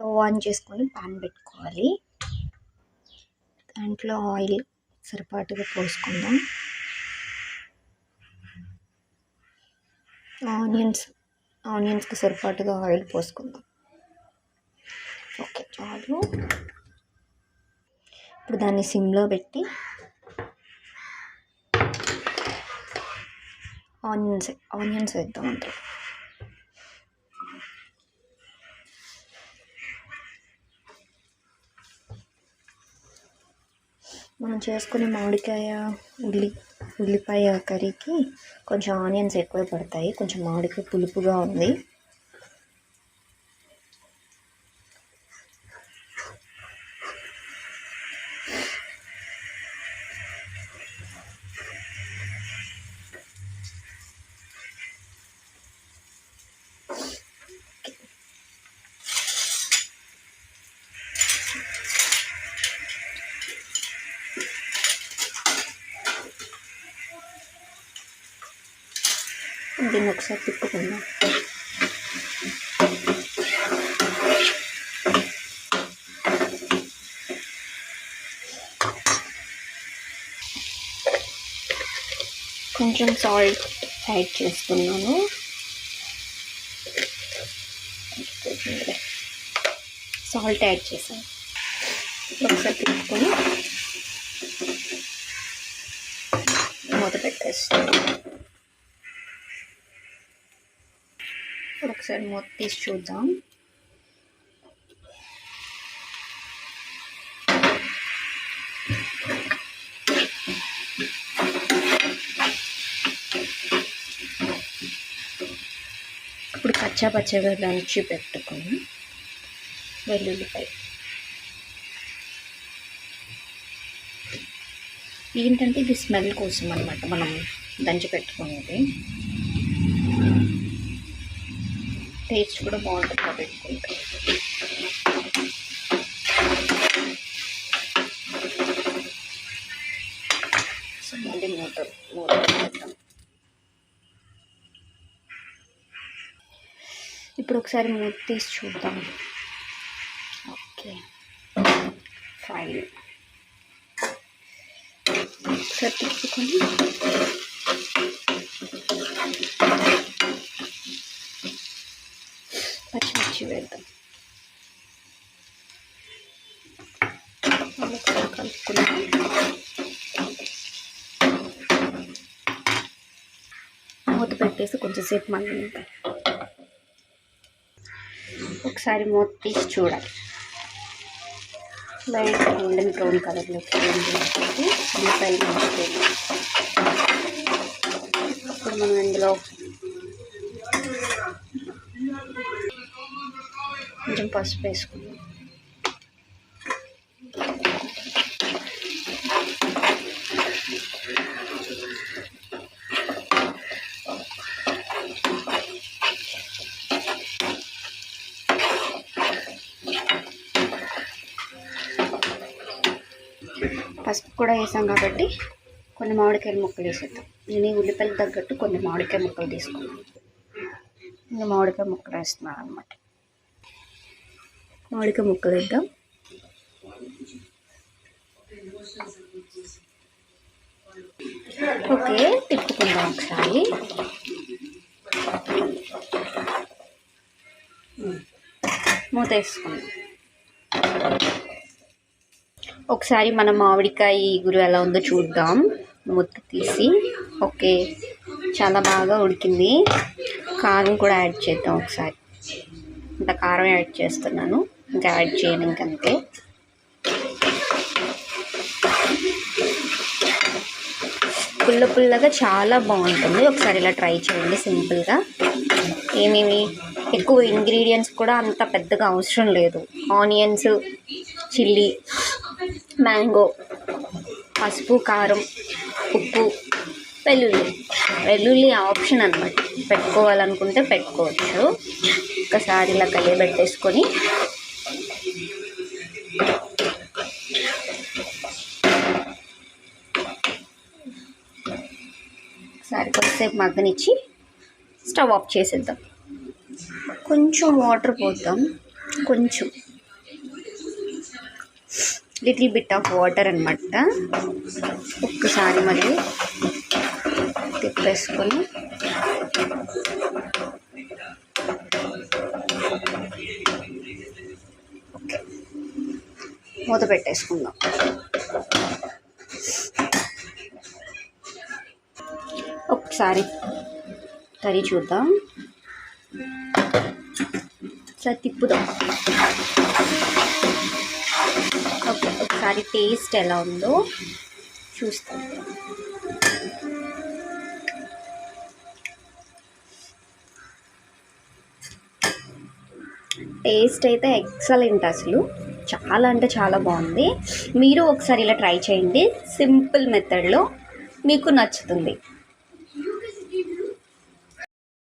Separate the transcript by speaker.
Speaker 1: Stove on చేసుకొని pan పెట్టుకోవాలి. దాంట్లో ఆయిల్ సరిపాటుగా పోసుకుందాం. ఆనియన్స్ ఆనియన్స్కి సరిపాటుగా ఆయిల్ పోసుకుందాం. ఓకే చాలు. ఇప్పుడు దాన్ని సిమ్లో పెట్టి ఆనియన్స్ ఆనియన్స్ వేద్దాం అంటారు మనం చేసుకునే మామిడికాయ ఉల్లి ఉల్లిపాయ కర్రీకి కొంచెం ఆనియన్స్ ఎక్కువ పడతాయి. కొంచెం మామిడికాయ పులుపుగా ఉంది. దీన్ని ఒకసారి తిప్పుకుందాం. కొంచెం సాల్ట్ యాడ్ చేస్తున్నాను సాల్ట్ యాడ్ చేశాను. ఒకసారి తీసుకొని మూత పెట్టేస్తాను. ఒకసారి మూత తీసి చూద్దాం. ఇప్పుడు కచ్చా పచ్చగా దంచి పెట్టుకుని వెల్లుల్లిపాయ. ఏంటంటే ఇది స్మెల్ కోసం అనమాట మనం దంచి పెట్టుకునేది. టేస్ట్ కూడా బాగుంటుంది పెట్టుకుంటే? సో మళ్ళీ మూత మూత పెట్టాం ఇప్పుడు ఒకసారి మూత తీసి చూద్దాం. ఓకే. ఫైన్. ఒకసారి తిప్పుకొని వేద్దాం. ఒకసారి మూత పెట్టేసి కొంచెంసేపు మళ్ళీ ఒకసారి మూత తీసి చూడాలి. లైట్ గోల్డెన్ బ్రౌన్ కలర్లోకి ఉల్లిపాయలు ఇప్పుడు మనం ఇందులో కొంచెం పసుపు వేసుకుందాం. పసుపు కూడా వేసాం కాబట్టి కొన్ని మామిడికాయల ముక్కలు వేసేద్దాం. నేను ఈ ఉల్లిపాయలు తగ్గట్టు కొన్ని మామిడికాయ ముక్కలు తీసుకున్నాను ఇంకా మామిడికాయ ముక్కలు వేస్తున్నాను అనమాట మామిడికాయ ముక్కలు వేద్దాం. ఓకే తిప్పుకుందాం ఒకసారి. మూత వేసుకుందాం. ఒకసారి మన మామిడికాయ గురు ఎలా ఉందో చూద్దాం. మూత తీసి. ఓకే చాలా బాగా ఉడికింది. కారం కూడా యాడ్ చేద్దాం ఒకసారి. ఇంత కారం యాడ్ చేస్తున్నాను. ఇంకా యాడ్ చేయను ఇంకంతే పుల్ల పుల్లగా చాలా బాగుంటుంది. ఒకసారి ఇలా ట్రై చేయండి సింపుల్గా. ఏమేమి ఎక్కువ ఇంగ్రీడియంట్స్ కూడా అంత పెద్దగా అవసరం లేదు. ఆనియన్స్ చిల్లీ మ్యాంగో పసుపు కారం ఉప్పు వెల్లుల్లి. వెల్లుల్లి ఆప్షన్ అనమాట పెట్టుకోవాలనుకుంటే పెట్టుకోవచ్చు. ఒకసారి ఇలా కలియబెట్టేసుకొని ఒకసారి కొద్దిసేపు మగ్గనిచ్చి స్టవ్ ఆఫ్ చేసేద్దాం. కొంచెం వాటర్ పోద్దాం. కొంచెం. లిటిల్ బిట్ ఆఫ్ వాటర్ అనమాట ఒక్కసారి మళ్ళీ తిప్పేసుకొని మూత పెట్టేసుకుందాం. ఒకసారి కర్రీ చూద్దాం. ఒకసారి తిప్పుదాం. ఓకే ఒకసారి టేస్ట్ ఎలా ఉందో చూస్తాం. టేస్ట్ అయితే ఎక్సలెంట్ అసలు. చాలా అంటే చాలా బాగుంది. మీరు ఒకసారి ఇలా ట్రై చేయండి. సింపుల్ మెథడ్లో మీకు నచ్చుతుంది.